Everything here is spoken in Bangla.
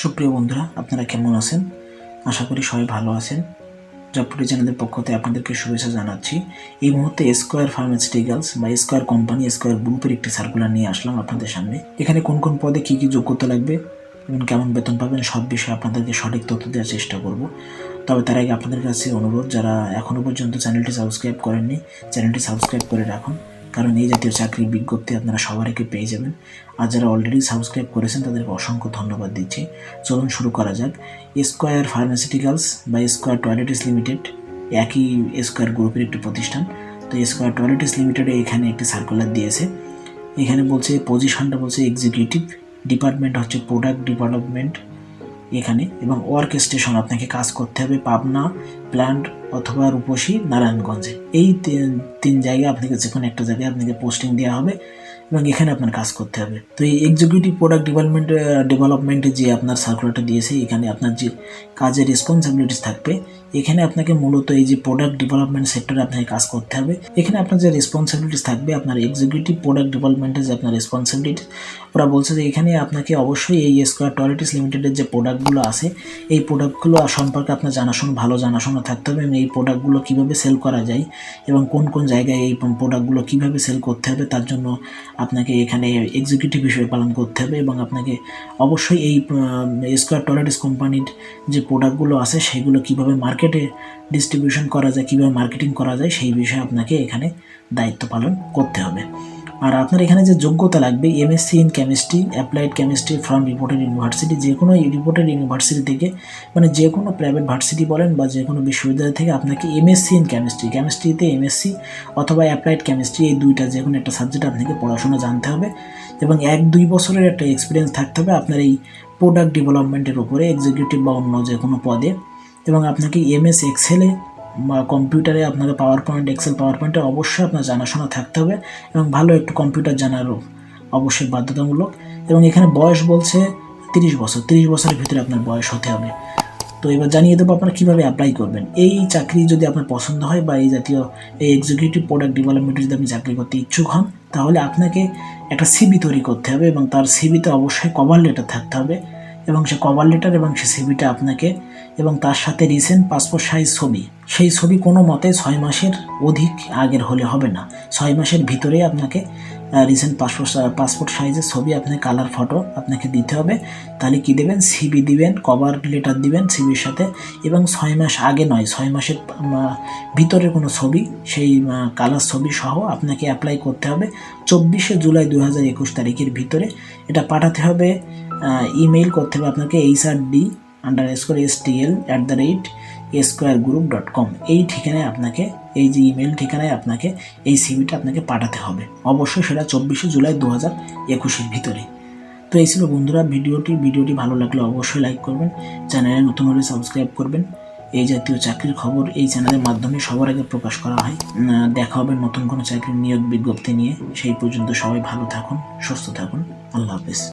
সুপ্রিয় বন্ধুরা, আপনারা কেমন আছেন? আশা করি সবাই ভালো আছেন। জবপুরি চ্যানেলের পক্ষ থেকে আপনাদেরকে শুভেচ্ছা জানাচ্ছি। এই মুহূর্তে স্কোয়ার ফার্মাসিউটিক্যালস বা স্কোয়ার কোম্পানি স্কোয়ার গ্রুপের একটি সার্কুলার নিয়ে আসলাম আপনাদের সামনে। এখানে কোন কোন পদে কী কী যোগ্যতা লাগবে এবং কেমন বেতন পাবেন, সব বিষয়ে আপনাদেরকে সঠিক তথ্য দেওয়ার চেষ্টা করব। তবে তার আগে আপনাদের কাছে অনুরোধ, যারা এখনও পর্যন্ত চ্যানেলটি সাবস্ক্রাইব করেননি, চ্যানেলটি সাবস্ক্রাইব করে রাখুন। কারণ এই জাতীয় চাকরির বিজ্ঞপ্তি আপনারা সবার পেয়ে যাবেন। আর যারা অলরেডি সাবস্ক্রাইব করেছেন, তাদেরকে অসংখ্য ধন্যবাদ দিচ্ছি। চলুন শুরু করা যাক। স্কোয়ার ফার্মাসিউটিক্যালস বা স্কোয়ার টয়লেটিস লিমিটেড একই স্কোয়ার গ্রুপের একটি প্রতিষ্ঠান। তো স্কোয়ার টয়লেটিস লিমিটেডে এখানে একটি সার্কুলার দিয়েছে। এখানে বলছে পজিশনটা বলছে এক্সিকিউটিভ ডিপার্টমেন্ট হচ্ছে প্রোডাক্ট ডেভেলপমেন্ট এখানে এবং ওয়ার্ক স্টেশন আপনাকে কাজ করতে হবে পাবনা প্ল্যান্ট অথবা রূপসী নারায়ণগঞ্জে। এই তিন- জায়গায় আপনাকে যে কোনো একটা জায়গায় আপনাকে পোস্টিং দেওয়া হবে এবং এখানে আপনার কাজ করতে হবে। তো এই এক্সিকিউটিভ প্রোডাক্ট ডেভেলপমেন্ট ডেভেলপমেন্টে যে আপনার সার্কুলারটা দিয়েছে, এখানে আপনার যে কাজের রেসপন্সিবিলিটিস থাকবে এখানে আপনাকে মূলত এই যে প্রোডাক্ট ডেভেলপমেন্ট সেক্টরে আপনাকে কাজ করতে হবে। এখানে আপনার যে রেসপন্সিবিলিটিস থাকবে, আপনার এক্সিকিউটিভ প্রোডাক্ট ডেভেলপমেন্টের যে আপনার রেসপন্সিবিলিটি ওরা বলছে যে এখানে আপনাকে অবশ্যই এই স্কোয়ার টয়লেটিস লিমিটেডের যে প্রোডাক্টগুলো আছে, এই প্রোডাক্টগুলো সম্পর্কে আপনার জানাশোনা, ভালো জানাশোনা থাকতে হবে এবং এই প্রোডাক্টগুলো কীভাবে সেল করা যায় এবং কোন কোন জায়গায় এই প্রোডাক্টগুলো কীভাবে সেল করতে হবে তার জন্য আপনাকে এখানে এক্সিকিউটিভ হিসেবে পালন করতে হবে এবং আপনাকে অবশ্যই এই স্কোয়ার টয়লেটিস কোম্পানির যে প্রোডাক্টগুলো আছে, সেগুলো কীভাবে মার্কেটে ডিস্ট্রিবিউশন করা যায়, কীভাবে মার্কেটিং করা যায়, সেই বিষয়ে আপনাকে এখানে দায়িত্ব পালন করতে হবে। আর আপনার এখানে যে যোগ্যতা লাগবে MSc in chemistry applied chemistry from reported university যে কোনো রিপোর্টেড ইউনিভার্সিটি থেকে মানে যে কোনো প্রাইভেট ভার্সিটি বলেন বা যে কোনো বিশ্ববিদ্যালয় থেকে আপনাকে এমএসসি ইন কেমিস্ট্রি কেমিস্ট্রিতে এমএসসি অথবা অ্যাপ্লাইড কেমিস্ট্রি এই দুইটা যে কোনো একটা সাবজেক্ট আপনাকে পড়াশোনা জানতে হবে এবং এক দুই বছরের একটা এক্সপিরিয়েন্স থাকতে হবে আপনার এই প্রোডাক্ট ডেভেলপমেন্টের উপরে এক্সিকিউটিভ বা অন্য যে কোনো পদে। এবং আপনাকে এমএস এক্সেলে বা কম্পিউটারে আপনাকে পাওয়ার পয়েন্ট এক্সেল পাওয়ার পয়েন্টে অবশ্যই আপনার জানাশোনা থাকতে হবে এবং ভালো একটু কম্পিউটার জানারও অবশ্যই বাধ্যতামূলক এবং এখানে বয়স বলছে তিরিশ বছর, তিরিশ বছরের ভিতরে আপনার বয়স হতে হবে। তো এবার জানিয়ে দেবো আপনারা কীভাবে অ্যাপ্লাই করবেন। এই চাকরি যদি আপনার পছন্দ হয় বা এই জাতীয় এই এক্সিকিউটিভ প্রোডাক্ট ডেভেলপমেন্টে যদি আপনি চাকরি করতে ইচ্ছুক হন, তাহলে আপনাকে একটা সিবি তৈরি করতে হবে এবং তার সিবিতে অবশ্যই কভার লেটার থাকতে হবে। এবং সে কভার লেটার এবং সে সিবিটা আপনাকে এবং তার সাথে রিসেন্ট পাসপোর্ট সাইজ ছবি। সেই ছবি কোনো মতে ছয় মাসের অধিক আগের হলে হবে না। ছয় মাসের ভিতরে আপনাকে রিসেন্ট পাসপোর্ট পাসপোর্ট সাইজের ছবি আপনাকে কালার ফটো আপনাকে দিতে হবে। তাহলে কি দেবেন? সিবি দিবেন কভার লেটার দিবেন সিবির সাথে এবং ছয় মাস আগে নয়, ছয় মাসের ভিতরে কোনো ছবি, সেই কালার ছবি সহ আপনাকে অ্যাপ্লাই করতে হবে। চব্বিশে জুলাই দু হাজার একুশ তারিখের ভিতরে এটা পাঠাতে হবে। ইমেইল করতে হবে আপনাকে H R D underscore S T L at the rate Square group dot com এই ঠিকানায় আপনাকে, এই যে ইমেল ঠিকানায় আপনাকে, এই সিভিটা আপনাকে পাঠাতে হবে। অবশ্যই সেটা চব্বিশে জুলাই দু হাজার একুশের ভিতরে তো এই ছিল বন্ধুরা ভিডিওটি। ভিডিওটি ভালো লাগলে অবশ্যই লাইক করবেন, চ্যানেলে নতুন হলে সাবস্ক্রাইব করবেন। এই জাতীয় চাকরির খবর এই চ্যানেলের মাধ্যমে সবার আগে প্রকাশ করা হয়। দেখা হবে নতুন কোনো চাকরির নিয়োগ বিজ্ঞপ্তি নিয়ে। সেই পর্যন্ত সবাই ভালো থাকুন, সুস্থ থাকুন। আল্লাহ হাফেজ।